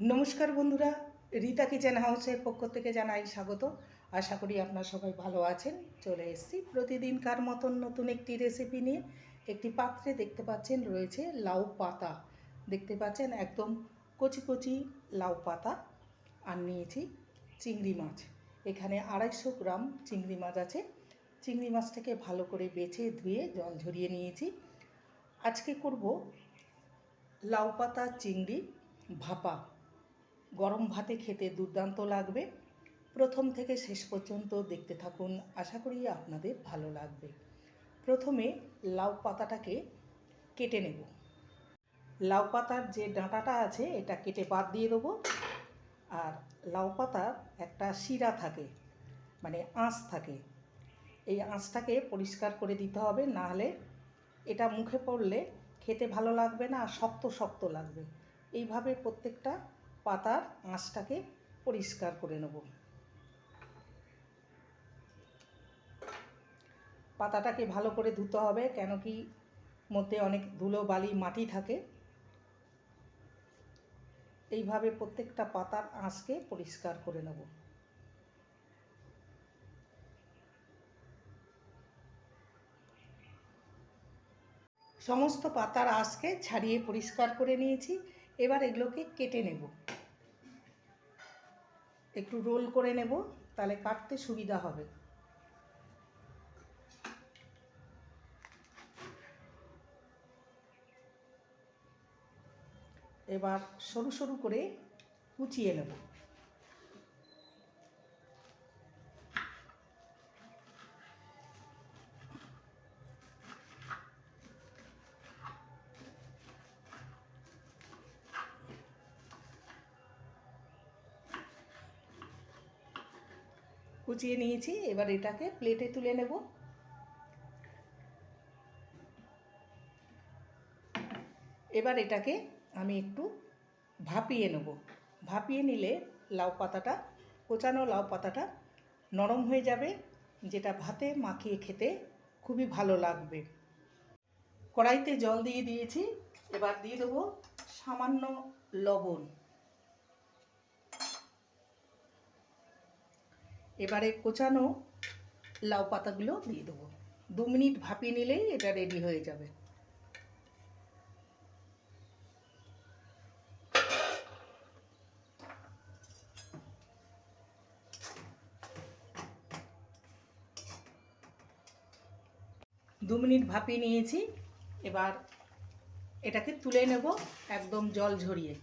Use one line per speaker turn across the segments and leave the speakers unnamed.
নমস্কার বন্ধুরা, রীতা কিচেন হাউসের পক্ষ থেকে জানাই স্বাগত। আশা করি আপনারা সবাই ভালো আছেন। চলে এসেছি প্রতিদিনকার মতন নতুন একটি রেসিপি নিয়ে। একটি পাত্রে দেখতে পাচ্ছেন রয়েছে লাউ পাতা। দেখতে পাচ্ছেন একদম কচি কচি লাউ পাতা। আর নিয়েছি চিংড়ি মাছ। এখানে আড়াইশো গ্রাম চিংড়ি মাছ আছে। চিংড়ি মাছটাকে ভালো করে বেছে ধুয়ে জল ঝরিয়ে নিয়েছি। আজকে করব লাউ পাতা চিংড়ি ভাপা। গরম ভাতে খেতে দুর্দান্ত লাগবে। প্রথম থেকে শেষ পর্যন্ত দেখতে থাকুন। আশা করি আপনাদের ভালো লাগবে। প্রথমে লাউ পাতাটাকে কেটে নেব। লাউ পাতার যে ডাঁটাটা আছে, এটা কেটে বাদ দিয়ে দেবো। আর লাউ পাতার একটা শিরা থাকে মানে আঁশ থাকে। এই আঁশটাকে পরিষ্কার করে দিতে হবে নাহলে এটা মুখে পড়লে খেতে ভালো লাগবে না, শক্ত শক্ত লাগবে। এইভাবে প্রত্যেকটা পাতার আঁশটাকে পরিষ্কার করে নেব। পাতাটাকে ভালো করে ধুতে হবে, কেন কি মধ্যে অনেক ধুলো বালি মাটি থাকে। এইভাবে প্রত্যেকটা পাতার আঁশকে পরিষ্কার করে নেব। সমস্ত পাতার আঁশকে ছাড়িয়ে পরিষ্কার করে নিয়েছি, এবার এগুলোকে কেটে নেব। একটু রোল করে নেব তাহলে কাটতে সুবিধা হবে। এবার সরু সরু করে কুচিয়ে নেব। কুচিয়ে নিয়েছি, এবার এটাকে প্লেটে তুলে নেব। এবার এটাকে আমি একটু ভাপিয়ে নেব। ভাপিয়ে নিলে লাউ পাতাটা, কোচানো লাউ পাতাটা নরম হয়ে যাবে, যেটা ভাতে মাখিয়ে খেতে খুবই ভালো লাগবে। কড়াইতে জল দিয়ে দিয়েছি, এবার দিয়ে দেবো সামান্য লবণ। এবারে কোচানো লাউ পাতাগুলো দিয়ে দেবো। দু মিনিট ভাপিয়ে নিলেই এটা রেডি হয়ে যাবে। দু মিনিট ভাপিয়ে নিয়েছি। এবার এটাকে তুলে নেব একদম জল ঝরিয়ে।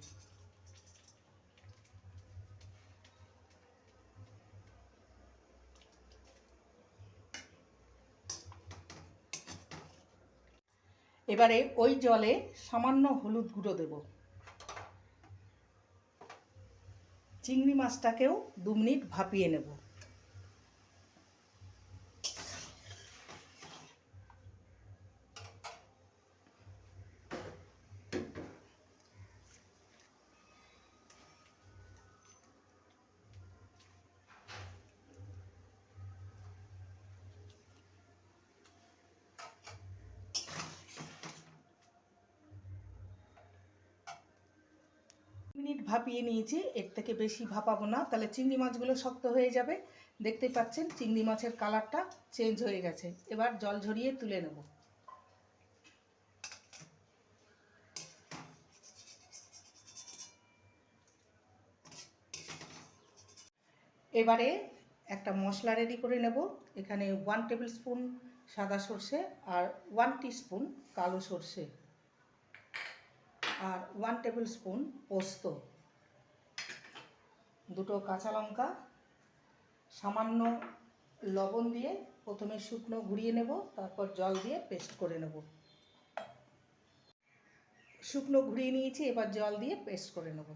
এবারে ওই জলে সামান্য হলুদ গুঁড়ো দেব। চিংড়ি মাছটাকেও দু মিনিট ভাপিয়ে নেব। মিনিট ভাপিয়ে নিয়েছি, এর থেকে বেশি ভাপাবো না। তাহলে চিংড়ি মাছগুলো শক্ত হয়ে যাবে। দেখতে পাচ্ছেন, চিংড়ি মাছের কালারটা চেঞ্জ হয়ে গেছে। এবার জল ঝরিয়ে তুলে নেব। এবারে একটা মশলা রেডি করে নেব। এখানে ওয়ান টেবিল স্পুন সাদা সর্ষে আর ওয়ান স্পুন কালো সর্ষে। আর ওয়ান টেবিল স্পুন পোস্ত। দুটো কাঁচা লঙ্কা, সামান্য লবণ দিয়ে প্রথমে শুকনো ঘুরিয়ে নেব, তারপর জল দিয়ে পেস্ট করে নেব। শুকনো ঘুরিয়ে নিয়েছি, এবার জল দিয়ে পেস্ট করে নেব।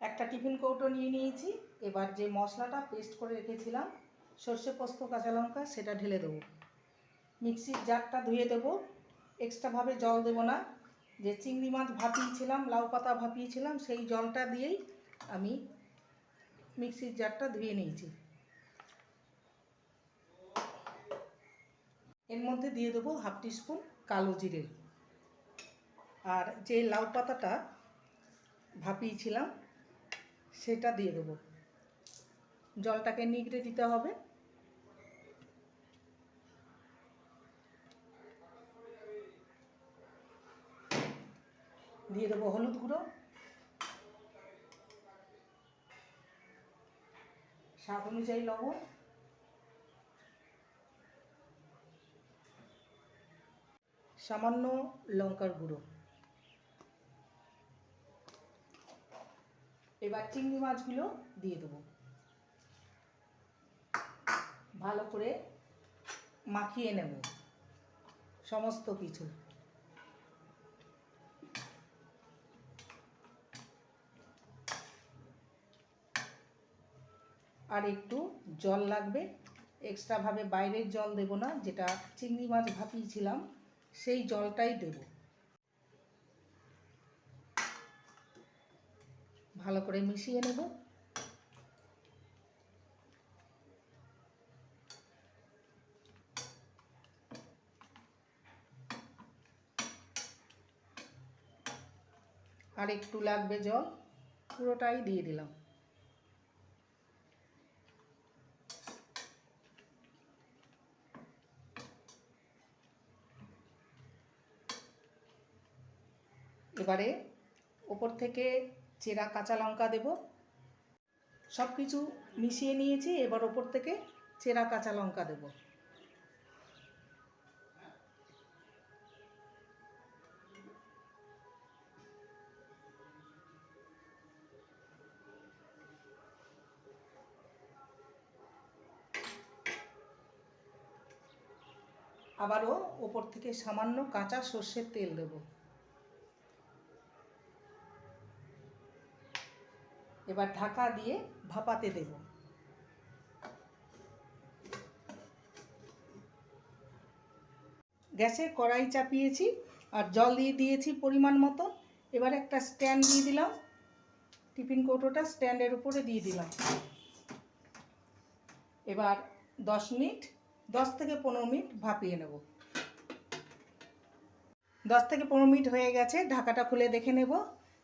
একটা টিফিন কৌটো নিয়ে নিয়েছি, এবার যে মশলাটা পেস্ট করে রেখেছিলাম, সর্ষে পোস্ত, কাঁচা লঙ্কা, সেটা ঢেলে দেবো। মিক্সির জারটা ধুয়ে দেবো। এক্সট্রাভাবে জল দেবো না। যে চিংড়ি মাছ ভাপিয়েছিলাম, লাউ পাতা ভাপিয়েছিলাম, সেই জলটা দিয়েই আমি মিক্সির জারটা ধুয়ে নিয়েছি। এর মধ্যে দিয়ে দেবো হাফ টিস্পুন কালো জিরে। আর যে লাউ পাতাটা ভাপিয়েছিলাম, সেটা দিয়ে দেবো। জলটাকে নিগড়ে দিতে হবে। দিয়ে দেবো হলুদ গুঁড়ো, স্বাদ অনুযায়ী লবণ, সামান্য লঙ্কার গুঁড়ো। এবার চিংড়ি মাছগুলো দিয়ে দেবো। ভালো করে মাখিয়ে নেব, সমস্ত কিছু। আর একটু জল লাগবে। এক্সট্রাভাবে বাইরের জল দেব না, যেটা চিংড়ি মাছ ভাপিয়েছিলাম, সেই জলটাই দেব। ভালো করে মিশিয়ে নেব। আর একটু লাগবে জল, পুরোটাই দিয়ে দিলাম। এবারে ওপর থেকে চেরা কাঁচা লঙ্কা দেব। সব কিছু মিশিয়ে নিয়েছি, এবার ওপর থেকে চেরা কাঁচা লঙ্কা দেব। আবারও ওপর থেকে সামান্য কাঁচা সর্ষের তেল দেবো। এবার ঢাকা দিয়ে ভাপাতে দেব। গ্যাসে কড়াই চাপিয়েছি আর জল দিয়ে দিয়েছি পরিমাণ মতো। এবার একটা স্ট্যান্ড দিয়ে দিলাম। টিফিন কৌটোটা স্ট্যান্ডের উপরে দিয়ে দিলাম। এবার দশ মিনিট, দশ থেকে পনেরো মিনিট ভাপিয়ে নেব। দশ থেকে পনেরো মিনিট হয়ে গেছে, ঢাকাটা খুলে দেখে নেব।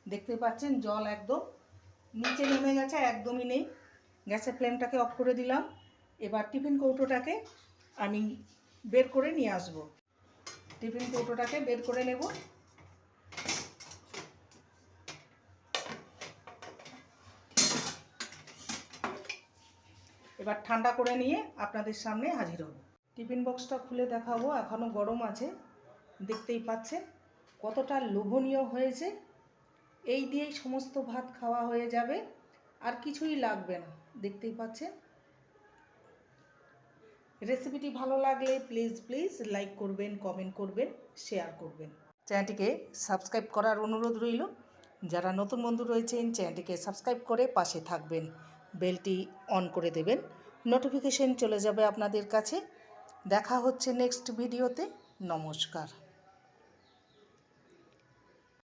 দেখতে পাচ্ছেন জল একদম নিচে নেমে গেছে একদমই নেই। গ্যাসের ফ্লেমটাকে অফ করে দিলাম। এবার টিফিন কৌটোটাকে আমি বের করে নিয়ে আসব। টিফিন কৌটোটাকে বের করে নেব। এবার ঠান্ডা করে নিয়ে আপনাদের সামনে হাজির হব। টিফিন বক্সটা খুলে দেখাবো এখনও গরম আছে। দেখতেই পাচ্ছেন কতটা লোভনীয় হয়েছে। এই দিয়েই সমস্ত ভাত খাওয়া হয়ে যাবে। আর কিছুই লাগবে না, দেখতেই পাচ্ছেন? রেসিপিটি ভালো লাগলে প্লিজ প্লিজ লাইক করবেন কমেন্ট করবেন শেয়ার করবেন। চ্যানেলটিকে সাবস্ক্রাইব করার অনুরোধ রইল। যারা নতুন বন্ধু রয়েছেন চ্যানেলটিকে সাবস্ক্রাইব করে পাশে থাকবেন। বেলটি অন করে দেবেন। নোটিফিকেশন চলে যাবে আপনাদের কাছে। দেখা হচ্ছে নেক্সট ভিডিওতে নমস্কার।